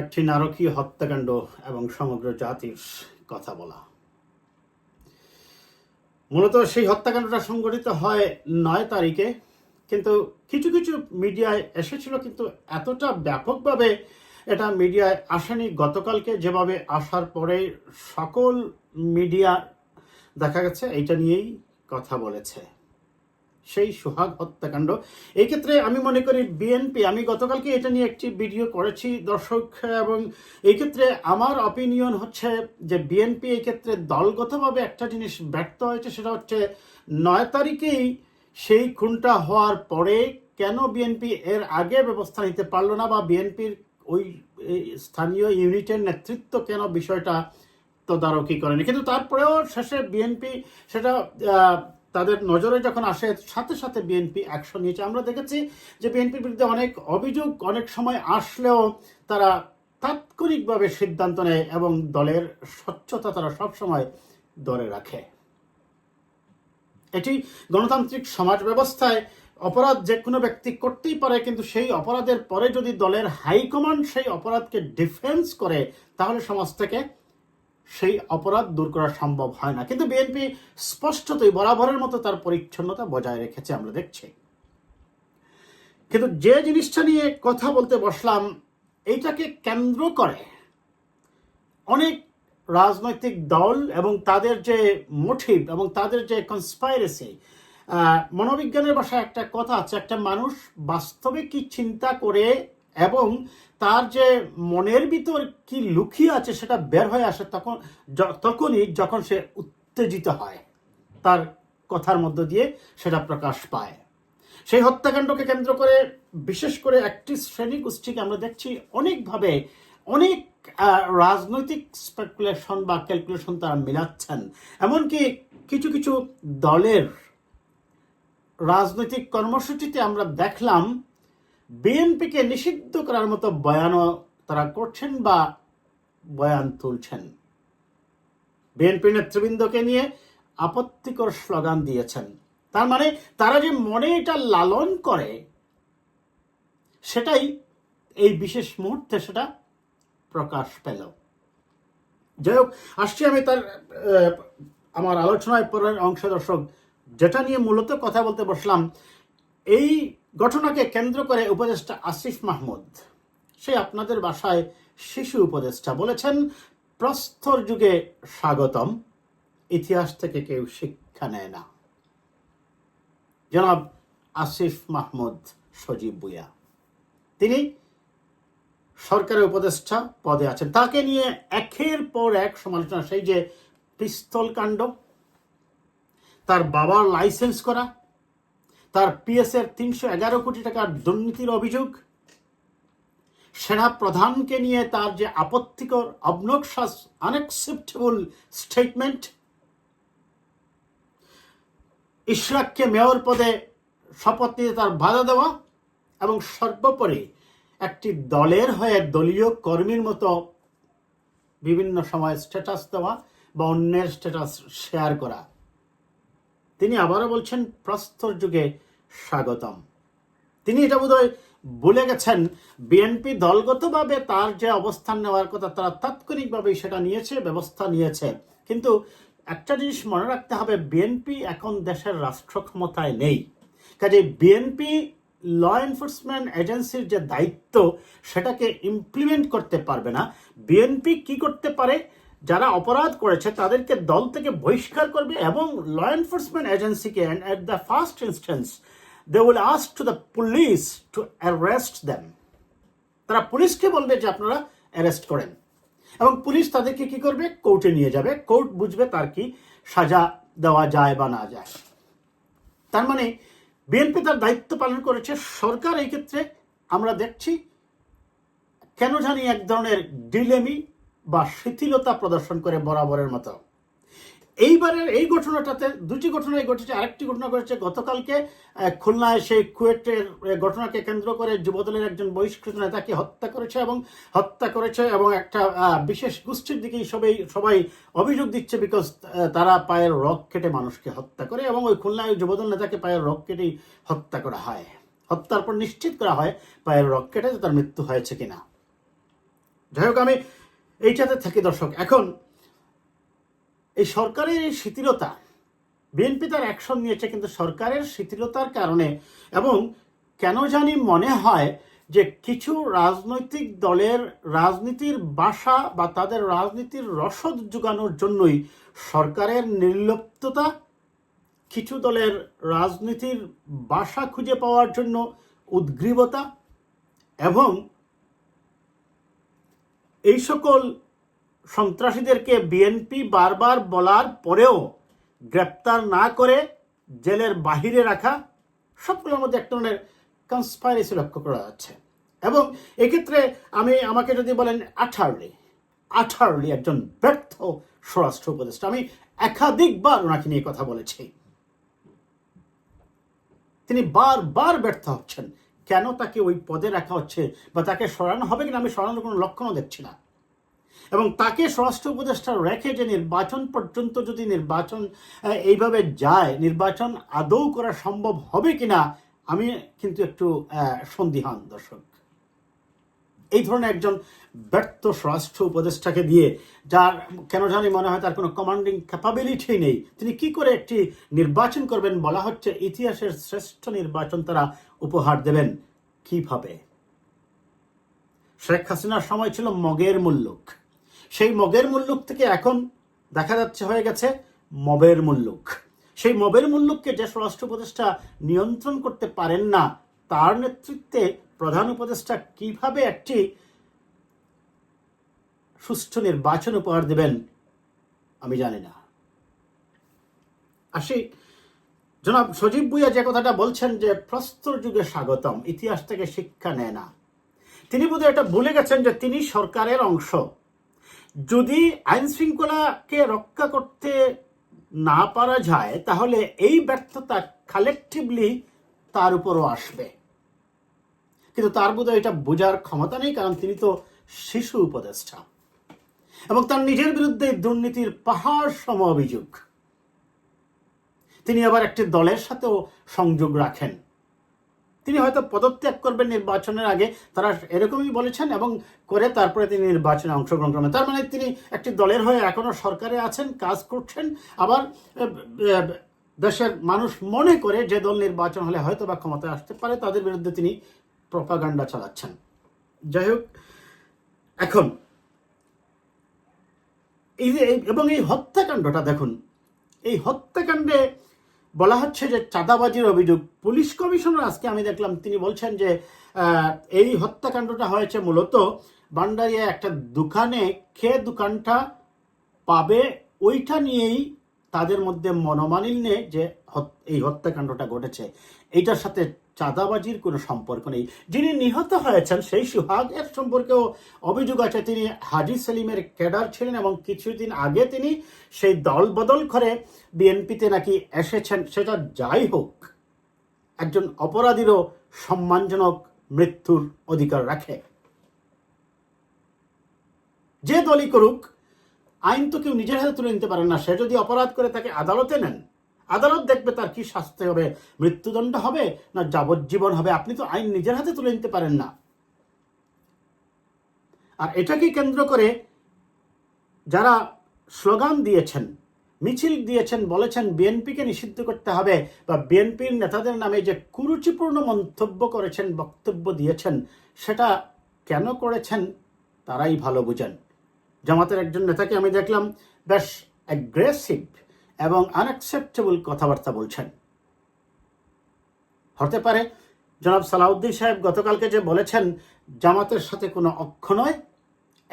একটি নারকীয় হত্যাকাণ্ড এবং সমগ্র জাতির কথা বলা। মূলত সেই হত্যাকাণ্ডটা সংঘটিত হয় নয় তারিখে, কিন্তু কিছু কিছু মিডিয়ায় এসেছিল, কিন্তু এতটা ব্যাপকভাবে এটা মিডিয়ায় আসেনি। গতকালকে যেভাবে আসার পরে সকল মিডিয়া দেখা গেছে, এইটা নিয়েই কথা বলেছে। সেই সোহাগ হত্যাকাণ্ড। এই ক্ষেত্রে আমি মনে করি বিএনপি আমি গতকালকে এটা নিয়ে একটি ভিডিও করেছি দর্শক, এবং এই ক্ষেত্রে আমার অপিনিয়ন হচ্ছে যে বিএনপি এই ক্ষেত্রে দলগতভাবে একটা জিনিস ব্যর্থ হয়েছে, সেটা হচ্ছে নয় তারিখেই সেই খুনটা হওয়ার পরে কেন বিএনপি এর আগে ব্যবস্থা নিতে পারল না, বা বিএনপির ওই স্থানীয় ইউনিটের নেতৃত্ব কেন বিষয়টা তদারকি করেনি? কিন্তু তারপরেও শেষে বিএনপি সেটা তাদের নজরে যখন আসে, সাথে সাথে বিএনপি অ্যাকশন নিয়েছে। আমরা দেখেছি যে বিএনপির বিরুদ্ধে অনেক অভিযোগ, অনেক সময় আসলেও তারা তাৎক্ষণিকভাবে সিদ্ধান্ত নেয় এবং দলের স্বচ্ছতা তারা সবসময় ধরে রাখে। এটি গণতান্ত্রিক সমাজ ব্যবস্থায় অপরাধ যে কোনো ব্যক্তি করতেই পারে, কিন্তু সেই অপরাধের পরে যদি দলের হাইকমান্ড সেই অপরাধকে ডিফেন্স করে, তাহলে সমাজ থেকে সেই অপরাধ দূর করা সম্ভব হয় না। কিন্তু বিএনপি স্পষ্টতই বরাবরের মতো তার পরিচ্ছন্নতা বজায় রেখেছে, আমরা দেখছি। কিন্তু যে জিনিসটা নিয়ে কথা বলতে বসলাম, এইটাকে কেন্দ্র করে অনেক রাজনৈতিক দল এবং তাদের যে মোটিভ এবং তাদের যে কনস্পাইরেসি মনোবিজ্ঞানের ভাষায় একটা কথা আছে, একটা মানুষ বাস্তবে কি চিন্তা করে এবং তার যে মনের ভিতর কি লুকিয়ে আছে সেটা বের হয়ে আসে তখন তখনই যখন সে উত্তেজিত হয়, তার কথার মধ্য দিয়ে সেটা প্রকাশ পায়। সেই হত্যাকাণ্ডকে কেন্দ্র করে, বিশেষ করে একটি শ্রেণি গোষ্ঠীকে আমরা দেখছি অনেকভাবে, অনেক রাজনৈতিক স্পেকুলেশন বা ক্যালকুলেশন তারা মিলাচ্ছেন। এমনকি কিছু কিছু দলের রাজনৈতিক কর্মসূচিতে আমরা দেখলাম বিএনপিকে নিষিদ্ধ করার মতো বয়ানও তারা করছেন বা বয়ান তুলছেন। বিএনপি নেতৃবৃন্দকে নিয়ে আপত্তিকর স্লোগান দিয়েছেন। তার মানে তারা যে মনে এটা লালন করে, সেটাই এই বিশেষ মুহূর্তে সেটা প্রকাশ পেল। যাই হোক, আসছি আমি তার আমার আলোচনায় পরের অংশ দর্শক, যেটা নিয়ে মূলত কথা বলতে বসলাম, এই ঘটনাকে কেন্দ্র করে উপদেষ্টা আসিফ মাহমুদ। সে আপনাদের বাসায় শিশু উপদেষ্টা বলেছেন, প্রস্তর যুগে স্বাগতম, ইতিহাস থেকে কেউ শিক্ষা নেয় না। জনাব আসিফ মাহমুদ সজীব বুয়া তিনি সরকারের উপদেষ্টা পদে আছেন। তাকে নিয়ে একের পর এক সমালোচনা। সেই যে পিস্তল কাণ্ড, তার বাবার লাইসেন্স করা তার পিএস এর তিনশো এগারো কোটি টাকার দুর্নীতির অভিযোগ। সেনা প্রধানকে নিয়ে তার যে আপত্তিকর অবনক্সাস আনএক্সেপ্টেবল স্টেটমেন্ট ইশরাককে মেয়র পদে শপথ নিতে তার বাধা দেওয়া এবং সর্বোপরি একটি দলের হয়ে দলীয় কর্মীর মতো বিভিন্ন সময় স্ট্যাটাস দেওয়া বা অন্যের স্ট্যাটাস শেয়ার করা। তিনি আবারও বলছেন, প্রস্তর যুগে স্বাগতম। তিনি এটা বোধহয় ভুলে গেছেন বিএনপি দলগতভাবে তার যে অবস্থান নেওয়ার কথা, তারা তাৎক্ষণিকভাবে সেটা নিয়েছে, ব্যবস্থা নিয়েছে। কিন্তু একটা জিনিস মনে রাখতে হবে বিএনপি এখন দেশের রাষ্ট্র ক্ষমতায় নেই। কাজে বিএনপি ল এনফোর্সমেন্ট এজেন্সির যে দায়িত্ব, সেটাকে ইমপ্লিমেন্ট করতে পারবে না। বিএনপি কি করতে পারে? যারা অপরাধ করেছে, তাদেরকে দল থেকে বহিষ্কার করবে এবং ল এনফোর্সমেন্ট এজেন্সিকে and at the first instance they will ask to the police to arrest them তারা পুলিশকে বলবে যে আপনারা অ্যারেস্ট করেন। এবং পুলিশ তাদেরকে কি করবে? কোর্টে নিয়ে যাবে। কোর্ট বুঝবে তার কি সাজা দেওয়া যায় বা না যায়। তার মানে বিএনপি তার দায়িত্ব পালন করেছে। সরকার এই ক্ষেত্রে আমরা দেখছি, কেন জানি এক ধরনের ডিলেমি বা শিথিলতা প্রদর্শন করে বরাবরের মতো। এইবারের এই ঘটনাটাতে দুটি ঘটনায় ঘটেছে, আরেকটি ঘটনা ঘটেছে গতকালকে খুলনায় সেই কুয়েটের ঘটনাকে কেন্দ্র করে যুবদলের একজন বহিষ্কৃত নেতাকে হত্যা করেছে এবং হত্যা করেছে এবং একটা বিশেষ গোষ্ঠীর দিকেই সবাই সবাই অভিযোগ দিচ্ছে বিকজ তারা পায়ের রক কেটে মানুষকে হত্যা করে এবং ওই খুলনায় যুবদল নেতাকে পায়ের রক কেটেই হত্যা করা হয়। হত্যার পর নিশ্চিত করা হয় পায়ের রক কেটে তার মৃত্যু হয়েছে কিনা। যাই হোক, আমি এইটাতে থাকি দর্শক, এখন এই সরকারের এই শিথিলতা, বিএনপি তার অ্যাকশন নিয়েছে কিন্তু সরকারের শিথিলতার কারণে এবং কেন জানি মনে হয় যে কিছু রাজনৈতিক দলের রাজনীতির বাসা বা তাদের রাজনীতির রসদ যোগানোর জন্যই সরকারের নির্লিপ্ততা, কিছু দলের রাজনীতির বাসা খুঁজে পাওয়ার জন্য উদ্গ্রীবতা এবং এই সকল সন্ত্রাসীদেরকে বিএনপি বারবার বলার পরেও গ্রেপ্তার না করে জেলের বাহিরে রাখা সবগুলোর মধ্যে এক ধরনের কনস্পাইরেসি লক্ষ্য করা যাচ্ছে। এবং এক্ষেত্রে আমি আমাকে যদি বলেন আঠারলি আঠারলি একজন ব্যর্থ স্বরাষ্ট্র উপদেষ্টা, আমি একাধিকবার ওনাকে নিয়ে কথা বলেছি। তিনি বারবার ব্যর্থ হচ্ছেন। কেন তাকে ওই পদে রাখা হচ্ছে বা তাকে সরানো হবে কিনা আমি সরানোর কোনো লক্ষণও দেখছি না। এবং তাকে স্বরাষ্ট্র উপদেষ্টা রেখে যে নির্বাচন পর্যন্ত যদি নির্বাচন এইভাবে যায়, নির্বাচন আদৌ করা সম্ভব হবে কিনা, আমি কিন্তু একটু সন্দিহান দর্শক। এই ধরনের একজন ব্যর্থ স্বরাষ্ট্র উপদেষ্টাকে দিয়ে, যার কেন জানি মনে হয় তার কোনো কমান্ডিং ক্যাপাবিলিটি নেই, তিনি কি করে একটি নির্বাচন করবেন বলা হচ্ছে ইতিহাসের শ্রেষ্ঠ নির্বাচন তারা উপহার দেবেন। কীভাবে শেখ হাসিনার সময় ছিল মগের মুল্লুক। সেই মগের মুল্লুক থেকে এখন দেখা যাচ্ছে হয়ে গেছে মবের মুল্লুক। সেই মবের মুল্লুককে যে স্বরাষ্ট্র উপদেষ্টা নিয়ন্ত্রণ করতে পারেন না তার নেতৃত্বে প্রধান উপদেষ্টা কীভাবে একটি সুষ্ঠু নির্বাচন উপহার দেবেন, আমি জানি না। আসি, জনাব সজীব ভুইয়া যে কথাটা বলছেন যে প্রস্তর যুগে স্বাগতম, ইতিহাস থেকে শিক্ষা নেয় না। তিনি বোধহয় এটা ভুলে গেছেন যে তিনি সরকারের অংশ। যদি আইন শৃঙ্খলাকে রক্ষা করতে না পারা যায়, তাহলে এই ব্যর্থতা কালেকটিভলি তার উপরও আসবে। কিন্তু তার বোধহয় এটা বোঝার ক্ষমতা নেই, কারণ তিনি তো শিশু উপদেষ্টা। এবং তার নিজের বিরুদ্ধে দুর্নীতির পাহাড় সম অভিযোগ। তিনি আবার একটি দলের সাথেও সংযোগ রাখেন। তিনি হয়তো পদত্যাগ করবেন নির্বাচনের আগে, তারা এরকমই বলেছেন এবং করে তারপরে তিনি নির্বাচনে অংশগ্রহণ করবেন। তার মানে তিনি একটি দলের হয়ে এখনও সরকারে আছেন, কাজ করছেন। আবার দেশের মানুষ মনে করে যে দল নির্বাচন হলে হয়তো বা ক্ষমতায় আসতে পারে, তাদের বিরুদ্ধে তিনি প্রপাগান্ডা চালাচ্ছেন। যাই হোক, এখন এই যে এবং এই হত্যাকাণ্ডটা দেখুন, এই হত্যাকাণ্ডে বলা হচ্ছে যে চাঁদাবাজির অভিযোগ। পুলিশ কমিশনার আজকে আমি দেখলাম, তিনি বলছেন যে এই হত্যাকাণ্ডটা হয়েছে মূলত বান্ডারিয়া একটা দোকানে খেয়ে দোকানটা পাবে ওইটা নিয়েই তাদের মধ্যে মনোমালিন্যে যে এই হত্যাকাণ্ডটা ঘটেছে। এইটার সাথে চাঁদাবাজির কোনো সম্পর্ক নেই। যিনি নিহত হয়েছেন, সেই সুহাগের সম্পর্কেও অভিযোগ আছে। তিনি হাজি সেলিমের ক্যাডার ছিলেন এবং কিছুদিন আগে তিনি সেই দল বদল করে বিএনপিতে নাকি এসেছেন। সেটা যাই হোক, একজন অপরাধীরও সম্মানজনক মৃত্যুর অধিকার রাখে। যে দলই করুক, আইন তো কেউ নিজের হাতে তুলে নিতে পারে না। সে যদি অপরাধ করে তাকে আদালতে নেন আদালত দেখবে তার কি শাস্তি হবে, মৃত্যুদণ্ড হবে না যাবজ্জীবন হবে? আপনি তো আইন নিজের হাতে তুলে নিতে পারেন না। আর এটাকে কেন্দ্র করে যারা স্লোগান দিয়েছেন, মিছিল দিয়েছেন, বলেছেন বিএনপিকে নিষিদ্ধ করতে হবে বা বিএনপির নেতাদের নামে যে কুরুচিপূর্ণ মন্তব্য করেছেন, বক্তব্য দিয়েছেন, সেটা কেন করেছেন তারাই ভালো বুঝেন। জামাতের একজন নেতাকে আমি দেখলাম, বেশ অ্যাগ্রেসিভ এবং আনএক্সেপ্টেবল কথাবার্তা বলছেন। হতে পারে, জনাব সালাউদ্দিন সাহেব গতকালকে যে বলেছেন, জামাতের সাথে কোনো অক্ষ নয়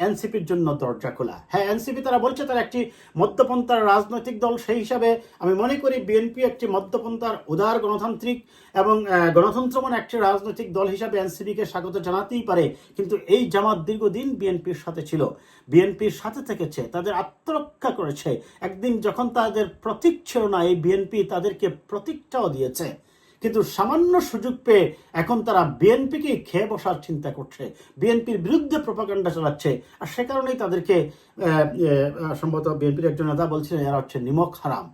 এনসিপির জন্য দরজা খোলা। হ্যাঁ এনসিপি তারা বলছে তারা একটি মধ্যপন্থার রাজনৈতিক দল, সেই হিসাবে আমি মনে করি বিএনপি একটি মধ্যপন্থার উদার গণতান্ত্রিক এবং গণতন্ত্রমন একটি রাজনৈতিক দল হিসাবে এনসিপিকে স্বাগত জানাতেই পারে, কিন্তু এই জামাত দীর্ঘদিন বিএনপির সাথে ছিল। বিএনপির সাথে থেকেছে, তাদের আত্মরক্ষা করেছে। একদিন যখন তাদের প্রতীক ছিল না, এই বিএনপি তাদেরকে প্রতীকটাও দিয়েছে। কিন্তু সামান্য সুযোগ পেয়ে এখন তারা বিএনপিকে খেয়ে বসার চিন্তা করছে। বিএনপির বিরুদ্ধে প্রপাগান্ডা চালাচ্ছে। আর সে কারণেই তাদেরকে সম্ভবত বিএনপির একজন নেতা বলছিলেন, এরা হচ্ছে নিমক হারাম।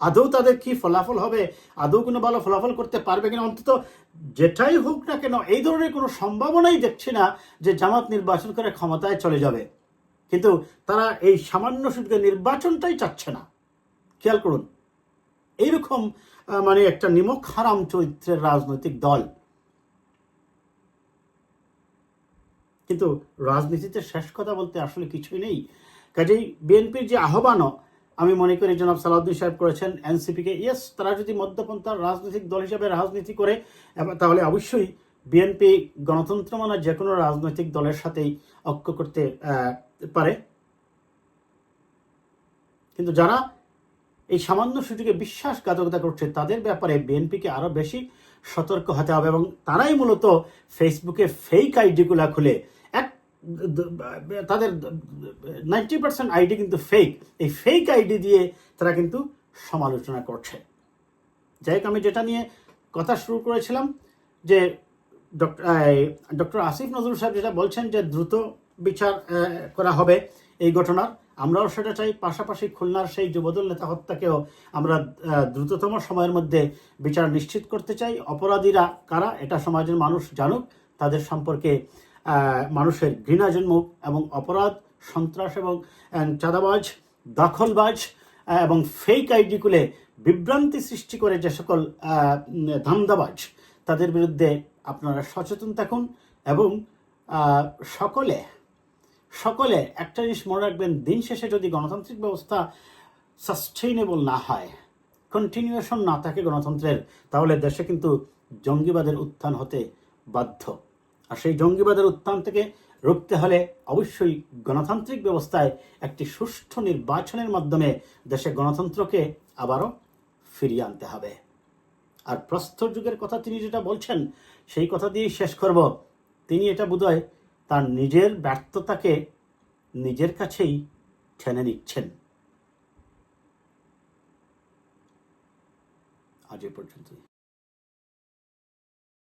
আদৌ তাদের কি ফলাফল হবে? আদৌ কোনো ভালো ফলাফল করতে পারবে কিনা? অন্তত যেটাই হোক না কেন, এই ধরনের কোনো সম্ভাবনাই দেখছি না যে জামাত নির্বাচন করে ক্ষমতায় চলে যাবে। কিন্তু তারা এই সামান্য সুযোগে নির্বাচনটাই চাচ্ছে না। খেয়াল করুন। এইরকম মানে একটা নিমক হারাম চরিত্রের রাজনৈতিক দল। কিন্তু রাজনীতিতে শেষ কথা বলতে আসলে কিছুই নেই। কাজেই বিএনপির যে আহ্বানও, আমি মনে করি জনাব সালাউদ্দিন সাহেব করেছেন এনসিপিকে, ইয়েস, তারা যদি মধ্যপন্থার রাজনৈতিক দল হিসাবে রাজনীতি করে তাহলে অবশ্যই বিএনপি গণতন্ত্র মানা যে কোনো রাজনৈতিক দলের সাথেই ঐক্য করতে পারে। কিন্তু যারা এই সামান্য সুযোগে বিশ্বাসঘাতকতা করছে তাদের ব্যাপারে বিএনপিকে আরও বেশি সতর্ক হতে হবে এবং তারাই মূলত ফেসবুকে ফেক আইডিগুলা খুলে এক তাদের নাইনটি পার্সেন্ট আইডি কিন্তু ফেক এই ফেক আইডি দিয়ে তারা কিন্তু সমালোচনা করছে। যাই হোক, আমি যেটা নিয়ে কথা শুরু করেছিলাম যে ডক্টর আসিফ নজরুল সাহেব যেটা বলছেন যে দ্রুত বিচার করা হবে এই ঘটনার আমরাও সেটা চাই। পাশাপাশি খুলনার সেই যুবদল নেতা হত্যাকেও আমরা দ্রুততম সময়ের মধ্যে বিচার নিশ্চিত করতে চাই। অপরাধীরা কারা? এটা সমাজের মানুষ জানুক। তাদের সম্পর্কে মানুষের ঘৃণা জন্মুক এবং অপরাধ, সন্ত্রাস এবং চাঁদাবাজ, দখলবাজ এবং ফেক আইডি খুলে বিভ্রান্তি সৃষ্টি করে যে সকল ধান্দাবাজ, তাদের বিরুদ্ধে আপনারা সচেতন থাকুন এবং সকলে সকলে একটা জিনিস মনে রাখবেন, দিন শেষে যদি গণতান্ত্রিক ব্যবস্থা সাস্টেইনেবল না হয় কন্টিনিউয়েশন না থাকে গণতন্ত্রের, তাহলে দেশে কিন্তু জঙ্গিবাদের উত্থান হতে বাধ্য। আর সেই জঙ্গিবাদের উত্থান থেকে রুখতে হলে অবশ্যই গণতান্ত্রিক ব্যবস্থায় একটি সুষ্ঠু নির্বাচনের মাধ্যমে দেশে গণতন্ত্রকে আবারও ফিরিয়ে আনতে হবে। আর প্রস্তর যুগের কথা তিনি যেটা বলছেন, সেই কথা দিয়েই শেষ করব। তিনি এটা বোধহয় তার নিজের ব্যর্থতাকে নিজের কাছেই ঠেনে নিচ্ছেন। আজ এ পর্যন্তই।